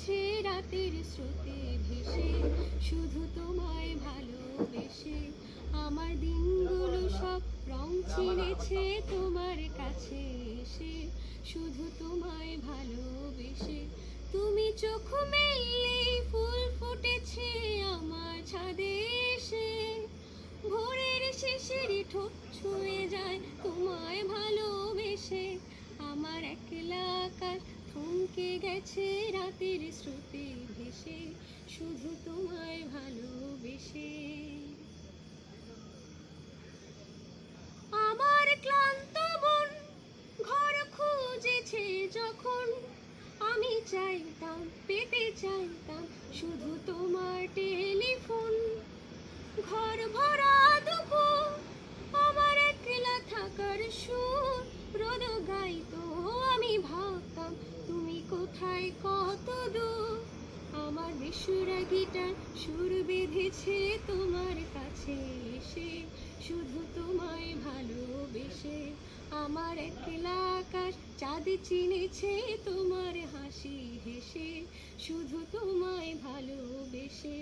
গেছে রাতের স্রোতে ভেসে, শুধু তোমায় ভালোবেসে। আমার দিনগুলো সব রং চিনেছে তোমার কাছে এসে, শুধু তোমায় ভালোবেসে। তুমি চোখ মেললে ফুল ফুটেছে আমার ছাদে এসে। ভোরের শেষের ঠোঁট ছুঁয়ে যায় তোমায় ভালোবেসে। আমার একলা আকাশ থমকে গেছে রাতের স্রোতে ভেসে, শুধু তোমায় ভালোবেসে। আমার ক্লান্ত মন ঘর খুঁজেছে যখন। আমি চাইতাম, পেতে চাইতাম শুধু তোমার টেলিফোন। ঘর কোথায় কত দূর আমার বেসুরা গিটার সুর বেঁধেছে তোমার কাছে এসে, শুধু তোমায় ভালোবেসে। আমার একলা আকাশ চাঁদ চিনেছে তোমার হাসি হেসে, শুধু তোমায় ভালোবেসে।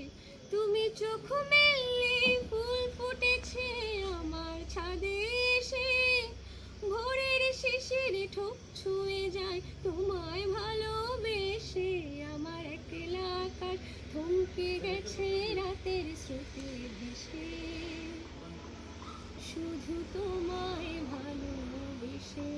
তুমি চোখ মেললে ফুল ফুটেছে আমার ছাদে এসে, ভোরের শিশির ঠোক ছুঁয়ে যায় তোমায় ভালোবেসে শুধু তোমায় ভালোবেসে